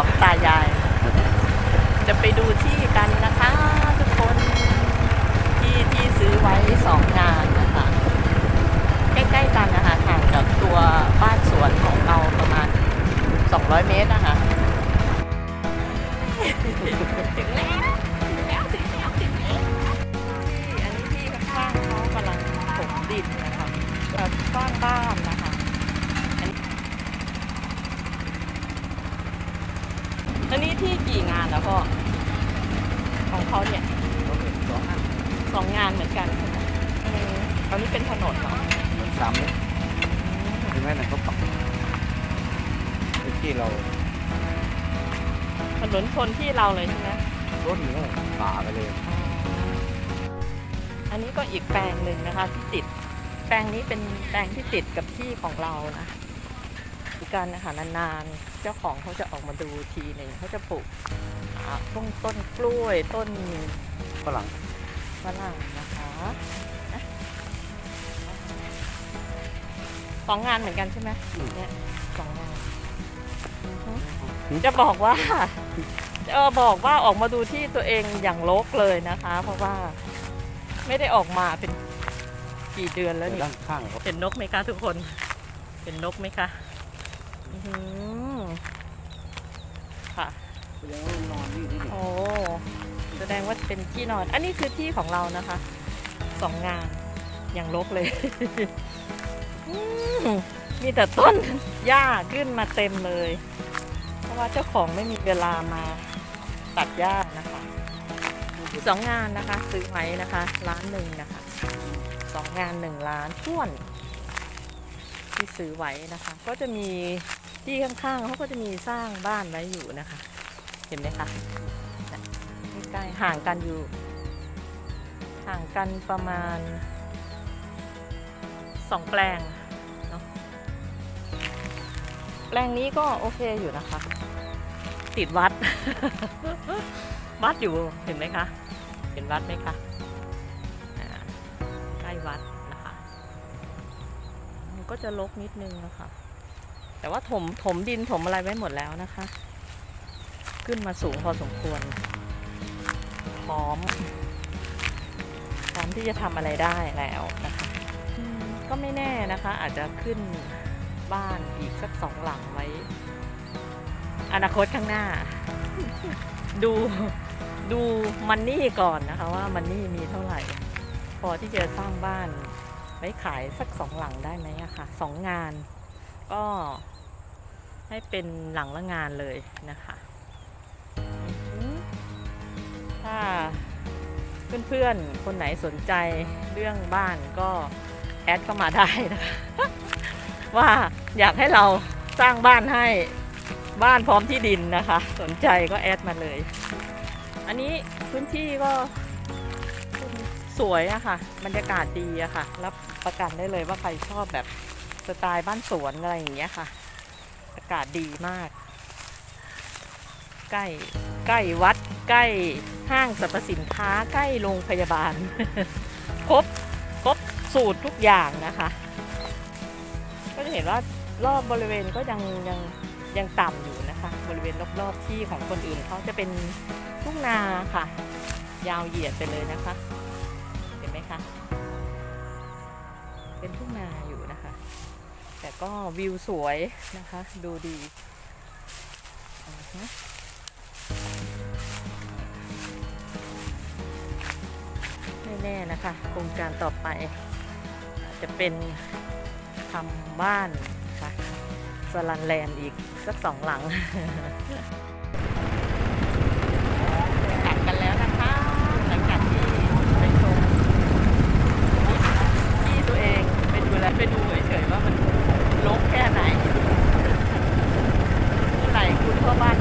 องตายาย จะไปดูที่กันนะคะ ทุกคนที่ที่ซื้อไว้สองงานนะคะ ใกล้ๆกันนะคะห่างจากตัวบ้านสวนของเราประมาณ 200 เมตรนะคะถึงแล้วถึงแล้วถึงแล้วถึงแล้วที่อันนี้ที่ข้างๆเขากำลังถมดินนะคะแบบสร้างบ้านนะคะอันนี้ อันนี้ที่กี่งานแล้วพ่อของเขาเนี่ยสองอันสองงานเหมือนกันใช่ไหมเออตอนนี้เป็นถนนเหรอเหมือนสามเลยถึงแม้นั่นเขาปรับที่เราถนนชนที่เราเลยใช่ไหมรถหรือป่าไปเลย อันนี้ก็อีกแปลงหนึ่งนะคะ ที่ติด แปลงนี้เป็นแปลงที่ติดกับที่ของเรานะอีกการนะคะนานๆเจ้าของเขาจะออกมาดูทีหนึ่งเขาจะปลูกอ่าต้นต้นกล้วยต้นฝรั่งฝรั่งนะคะนะสองงานเหมือนกันใช่ไหมเนี่ยสองงานอือฮึจะบอกว่าจะบอกว่าออกมาดูที่ตัวเองอย่างลกเลยนะคะ เพราะว่าไม่ได้ออกมาเป็นกี่เดือนแล้วนี่ด้านข้างเขาเห็นนกไหมคะทุกคน เห็นนกไหมคะอื้อหือ ค่ะแสดงว่านอนนี่ที่นี่โอ้แสดงว่าเป็นที่นอน อันนี้คือที่ของเรานะคะสองงานอย่างลกเลยอืมมีแต่ต้นหญ้าขึ้นมาเต็มเลย เพราะว่าเจ้าของไม่มีเวลามาตัดหญ้านะคะสองงานนะคะซื้อไว้นะคะล้านหนึ่งนะคะสองงานหนึ่งล้านท้วนที่ซื้อไว้นะคะ ก็จะมี ที่ข้างๆเขาก็จะมีสร้างบ้านไว้อยู่นะคะ เห็นไหมคะใกล้ๆห่างกันอยู่ ห่างกันประมาณสองแปลงเนาะแปลงนี้ก็โอเคอยู่นะคะ ติดวัด วัดอยู่เห็นไหมคะ เห็นวัดไหมคะใกล้วัดนะคะ มันก็จะลกนิดนึงนะคะ แต่ว่าถมถมดินถมอะไรไว้หมดแล้วนะคะ ขึ้นมาสูงพอสมควร พร้อม พร้อมที่จะทำอะไรได้แล้วนะคะ ก็ไม่แน่นะคะ อาจจะขึ้นบ้านอีกสักสองหลังไว้ อนาคตข้างหน้า ดูดูมันนี่ก่อนนะคะว่ามันนี่มีเท่าไหร่ พอที่จะสร้างบ้านไว้ขายสักสองหลังได้ไหมอะค่ะสองงาน ก็ให้เป็นหลังละงานเลยนะคะ ถ้าเพื่อนๆ คนไหนสนใจเรื่องบ้านก็แอดเข้ามาได้นะคะว่าอยากให้เราสร้างบ้านให้บ้านพร้อมที่ดินนะคะ สนใจก็แอดมาเลย อันนี้พื้นที่ก็สวยอะค่ะบรรยากาศดีอะค่ะ รับประกันได้เลยว่าใครชอบแบบ สไตล์บ้านสวนอะไรอย่างเงี้ยค่ะ อากาศดีมาก ใกล้ใกล้วัด ใกล้ห้างสรรพสินค้า ใกล้โรงพยาบาล ครบครบสูตรทุกอย่างนะคะ ก็จะเห็นว่ารอบบริเวณก็ยังยังยังต่ำอยู่นะคะ บริเวณรอบๆที่ของคนอื่นเขาจะเป็นทุ่งนาค่ะ ยาวเหยียดไปเลยนะคะ แต่ก็วิวสวยนะคะ ดูดีไม่แน่นะคะ โครงการต่อไปอาจจะเป็นทำบ้านค่ะสลันแลนด์อีกสักสองหลัง ทั่วบ้าน